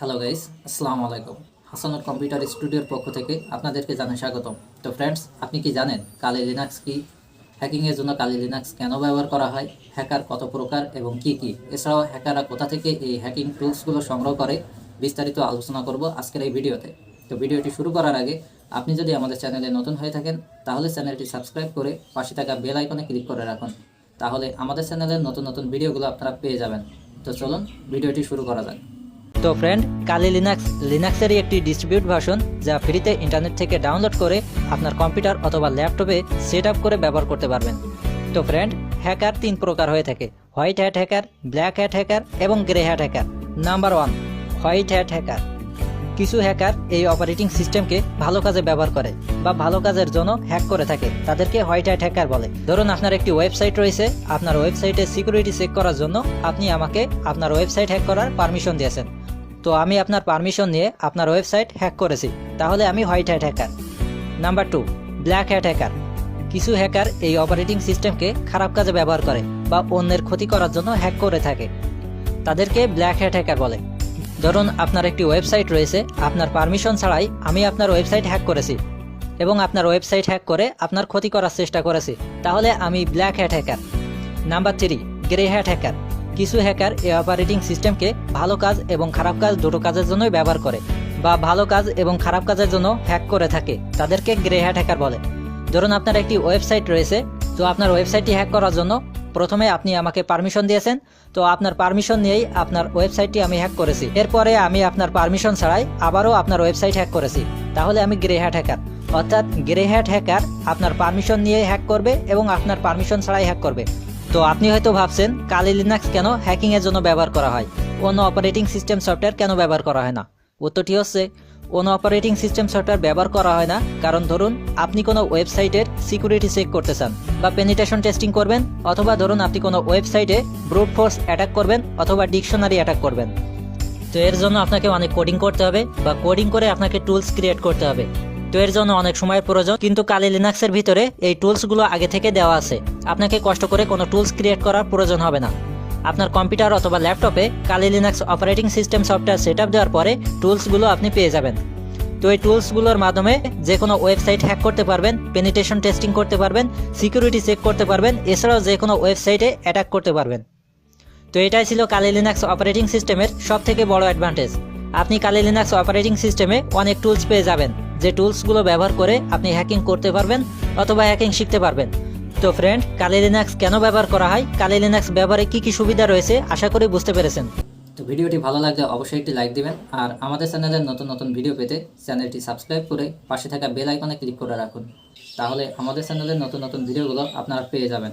Hello guys আসসালামু আলাইকুম। Hasanur computer স্টুডিওর পক্ষ থেকে আপনাদেরকে জানাই স্বাগতম। তো ফ্রেন্ডস আপনি কি জানেন কালি লিনাক্স কি? হ্যাকিংয়ের জন্য কালি লিনাক্স কেন ব্যবহার করা হয়? হ্যাকার কত প্রকার এবং কি কি? এছাড়াও হ্যাকাররা কোথা থেকে এই হ্যাকিং টুলসগুলো সংগ্রহ করে? বিস্তারিত আলোচনা করব আজকের এই ভিডিওতে। তো ভিডিওটি শুরু করার আগে, আপনি যদি আমাদের চ্যানেলে নতুন হয়ে থাকেন, তাহলে চ্যানেলটি সাবস্ক্রাইব করে পাশে থাকা বেল আইকনে ক্লিক করে রাখুন। তাহলে আমাদের চ্যানেলের নতুন নতুন ভিডিওগুলো আপনারা পেয়ে যাবেন। তো চলুন, ভিডিওটি শুরু করা যাক। তো ফ্রেন্ড কালি লিনাক্স লিনাক্সেরই একটি ডিস্ট্রিবিউট ভার্সন যা ফ্রিতে ইন্টারনেট থেকে ডাউনলোড করে আপনার কম্পিউটার অথবা ল্যাপটপে সেট করে ব্যবহার করতে পারবেন। তো ফ্রেন্ড হ্যাকার তিন প্রকার হয়ে থাকে। White hat hacker black hat hacker এবং grey hat hacker number one white hat hacker কিছু হ্যাকার এই অপারেটিং সিস্টেমকে ভালো কাজে ব্যবহার করে বা ভালো কাজের জন্য হ্যাক করে থাকে। তাদেরকে হোয়াইট হ্যাট হ্যাকার বলে। ধরুন আপনার একটি ওয়েবসাইট রয়েছে। আপনার ওয়েবসাইটে সিকিউরিটি চেক করার জন্য আপনি আমাকে আপনার ওয়েবসাইট হ্যাক করার পারমিশন দিয়েছেন। তো আমি আপনার পারমিশন নিয়ে আপনার ওয়েবসাইট হ্যাক করেছি। তাহলে আমি white hat hacker number two black hat hacker কিছু হ্যাকার এই অপারেটিং সিস্টেমকে খারাপ কাজে ব্যবহার করে বা অন্যের ক্ষতি করার জন্য হ্যাক করে থাকে। তাদেরকে ব্ল্যাক হ্যাট হ্যাকার বলে। ধরুন আপনার একটি ওয়েবসাইট রয়েছে, আপনার পারমিশন ছাড়াই আমি আপনার ওয়েবসাইট হ্যাক করেছি এবং আপনার ওয়েবসাইট হ্যাক করে আপনার ক্ষতি করার চেষ্টা করেছি। তাহলে আমি black hat hacker number three grey hat hacker কিছু হ্যাকার এই অপারেটিং সিস্টেমকে ভালো কাজ এবং খারাপ কাজ দুটো কাজের জন্যই ব্যবহার করে বা ভালো কাজ এবং খারাপ কাজের জন্য হ্যাক করে থাকে, তাদেরকে গ্রে হ্যাট হ্যাকার বলে। ধরুন আপনার একটি ওয়েবসাইট রয়েছে, তো আপনার ওয়েবসাইটটি হ্যাক করার জন্য প্রথমে আপনি আমাকে পারমিশন দিয়েছেন, তো আপনার পারমিশন নিয়েই আপনার ওয়েবসাইটটি আমি হ্যাক করেছি। এরপরে আমি আপনার পারমিশন ছাড়াই আবারও আপনার ওয়েবসাইট হ্যাক করেছি। তাহলে আমি গ্রে হ্যাট হ্যাকার অর্থাৎ গ্রে হ্যাট হ্যাকার আপনার পারমিশন নিয়ে হ্যাক করবে এবং আপনার পারমিশন ছাড়াই হ্যাক করবে। তো আপনি হয়তো ভাবছেন, কালি লিনাক্স কেন হ্যাকিং এর জন্য ব্যবহার করা হয়? অন্য অপারেটিং সিস্টেম সফটওয়্যার কেন ব্যবহার করা হয় না? উত্তরটি হচ্ছে, অন্য অপারেটিং সিস্টেম সফটওয়্যার ব্যবহার করা হয় না, কারণ ধরুন, আপনি কোনো ওয়েবসাইটের সিকিউরিটি চেক করতে চান বা পেনিটেশন টেস্টিং করবেন, অথবা ধরুন আপনি কোনো ওয়েবসাইটে ব্রুট ফোর্স অ্যাটাক করবেন, অথবা ডিকশনারি অ্যাটাক করবেন। তো এর জন্য আপনাকে অনেক কোডিং করতে হবে, বা কোডিং করে আপনাকে টুলস ক্রিয়েট করতে হবে। তো এর জন্য অনেক সময়ের প্রয়োজন, কিন্তু কালি লিনাক্সের ভিতরে এই টুলসগুলো আগে থেকে দেওয়া আছে। আপনাকে কষ্ট করে কোনো টুলস ক্রিয়েট করার প্রয়োজন হবে না। আপনার কম্পিউটার অথবা ল্যাপটপে Kali Linux operating system software set দেওয়ার পরে টুলসগুলো আপনি পেয়ে যাবেন। তো এই টুলসগুলোর মাধ্যমে যে কোনো ওয়েবসাইট হ্যাক করতে পারবেন, পেনিটেশন টেস্টিং করতে পারবেন, সিকিউরিটি চেক করতে পারবেন, এছাড়াও যে কোনো ওয়েবসাইটে অ্যাটাক করতে পারবেন। তো এটাই ছিল কালি লিনাক্স অপারেটিং সিস্টেমের সব থেকে বড় অ্যাডভান্টেজ। আপনি কালি লিনাক্স অপারেটিং সিস্টেমে অনেক টুলস পেয়ে যাবেন। যে টুলসগুলো ব্যবহার করে আপনি হ্যাকিং করতে পারবেন অথবা হ্যাকিং শিখতে পারবেন। তো ফ্রেন্ড কালি লিনাক্স কেন ব্যবহার করা হয়? কালি লিনাক্স ব্যবহারে কি কি সুবিধা রয়েছে? আশা করি বুঝতে পেরেছেন। তো ভিডিওটি ভালো লাগলে অবশ্যই একটি লাইক দিবেন। আর আমাদের চ্যানেলের নতুন নতুন ভিডিও পেতে চ্যানেলটি সাবস্ক্রাইব করে পাশে থাকা বেল আইকনে ক্লিক করে রাখুন। তাহলে আমাদের চ্যানেলের নতুন নতুন ভিডিওগুলো আপনারা পেয়ে যাবেন।